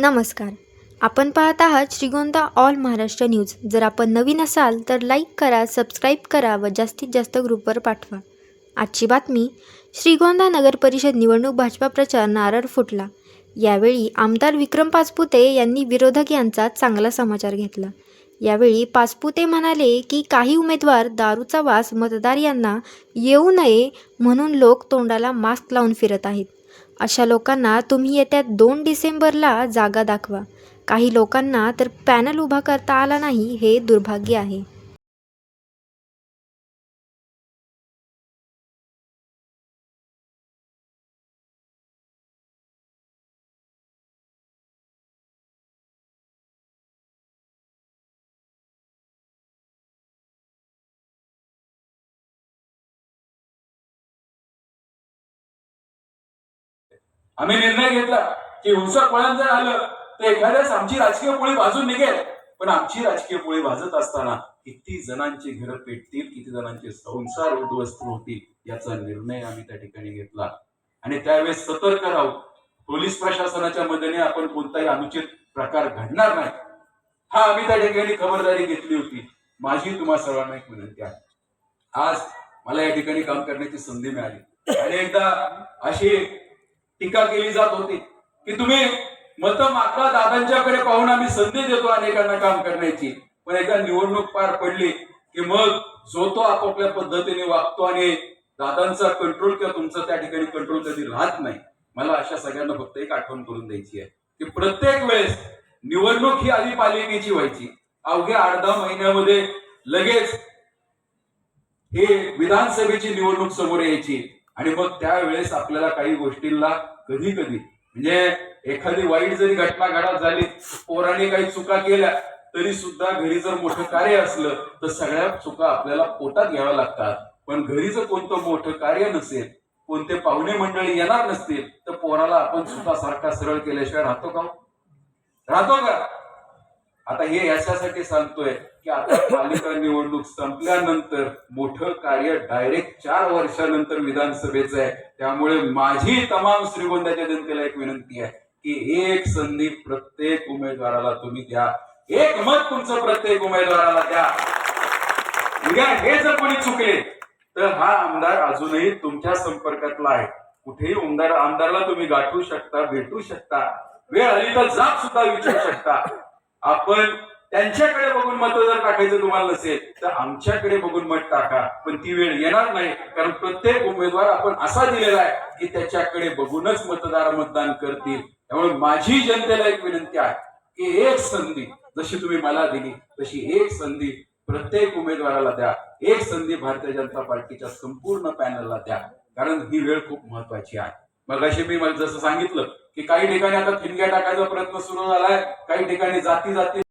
नमस्कार. आपण पाहत आहात श्रीगोंदा ऑल महाराष्ट्र न्यूज. जर आपण नवीन असाल तर लाईक करा सबस्क्राईब करा व जास्तीत जास्त ग्रुपवर पाठवा. आजची बातमी श्रीगोंदा नगर परिषद निवडणूक भाजपा प्रचार नारळ फुटला. यावेळी आमदार विक्रम पाचपुते यांनी विरोधक यांचा चांगला समाचार घेतला. यावेळी पाचपुते म्हणाले की काही उमेदवार दारूचा वास मतदार यांना येऊ नये म्हणून लोक तोंडाला मास्क लावून फिरत आहेत. अशा लोकांना तुम्ही येत्या दोन डिसेंबरला जागा दाखवा. काही लोकांना तर पॅनल उभा करता आला नाही हे दुर्भाग्य आहे. आम्ही निर्णय घेतला की हिंसक वळण जर आलं तर एखाद्याच आमची राजकीय पोळी भाजून निघेल. पण आमची राजकीय पोळी भाजत असताना किती जणांची घरं पेटतील किती जणांचे संसार उद्ध्वस्त होतील याचा निर्णय आम्ही त्या ठिकाणी घेतला. आणि त्यावेळेस सतर्क राहू. पोलीस प्रशासनाच्या मदतीने आपण कोणताही अनुचित प्रकार घडणार नाही. हा आम्ही त्या ठिकाणी खबरदारी घेतली होती. माझी तुम्हा सर्वांना एक विनंती आहे. आज मला या ठिकाणी काम करण्याची संधी मिळाली. आणि एकदा अशी टीका केली जात होती की तुम्ही मत मागता दादांच्याकडे पाहून आम्ही संधी देतो अनेकांना काम करण्याची. पण एकदा निवडणूक पार पडली की मग जो तो आपापल्या पद्धतीने वागतो आणि दादांचा कंट्रोल किंवा तुमचा त्या ठिकाणी कंट्रोल कधी राहत नाही मला अशा सगळ्यांना फक्त एक आठवण करून द्यायची आहे की प्रत्येक वेळेस निवडणूक ही आधी पालिकेची व्हायची. अवघ्या आठ दहा महिन्यामध्ये लगेच हे विधानसभेची निवडणूक समोर यायची. आणि मग त्यावेळेस आपल्याला काही गोष्टींना कधी कधी म्हणजे एखादी वाईट जरी घटना घडात झाली पोराने काही चुका केल्या तरी सुद्धा घरी जर मोठं कार्य असलं तर सगळ्या चुका आपल्याला पोटात घ्याव्या लागतात. पण घरी जर कोणतं मोठं कार्य नसेल कोणते पाहुणे मंडळी येणार नसतील तर पोराला आपण चुका सारखा सरळ केल्याशिवाय राहतो का हो? राहतो का? आता हे याच्यासाठी सांगतोय की आता पालिका निवडणूक संपल्यानंतर मोठं कार्य डायरेक्ट चार वर्षानंतर विधानसभेचं आहे. त्यामुळे माझी तमाम श्रीगोंद्याच्या जनतेला एक विनंती आहे की एक संधी प्रत्येक उमेदवाराला तुम्ही द्या. एक मत तुमचं प्रत्येक उमेदवाराला द्या. उद्या हे जर कोणी चुकले तर हा आमदार अजूनही तुमच्या संपर्कातला आहे. कुठेही आमदार आमदारला तुम्ही गाठू शकता भेटू शकता. वेळ आली तर जात सुद्धा विचारू शकता. आपण त्यांच्याकडे बघून मत जर टाकायचं तुम्हाला नसेल तर आमच्याकडे बघून मत टाका. पण ती वेळ येणार नाही कारण प्रत्येक उमेदवार आपण असा दिलेला आहे की त्याच्याकडे बघूनच मतदार मतदान करतील. त्यामुळे माझी जनतेला एक विनंती आहे की एक संधी जशी तुम्ही मला दिली तशी एक संधी प्रत्येक उमेदवाराला द्या. एक संधी भारतीय जनता पार्टीच्या संपूर्ण पॅनलला द्या कारण ही वेळ खूप महत्वाची आहे. मग अशी मी मला जसं सांगितलं की काही ठिकाणी आता ठिणग्या टाकायचा प्रयत्न सुरू झालाय काही ठिकाणी जाती जाती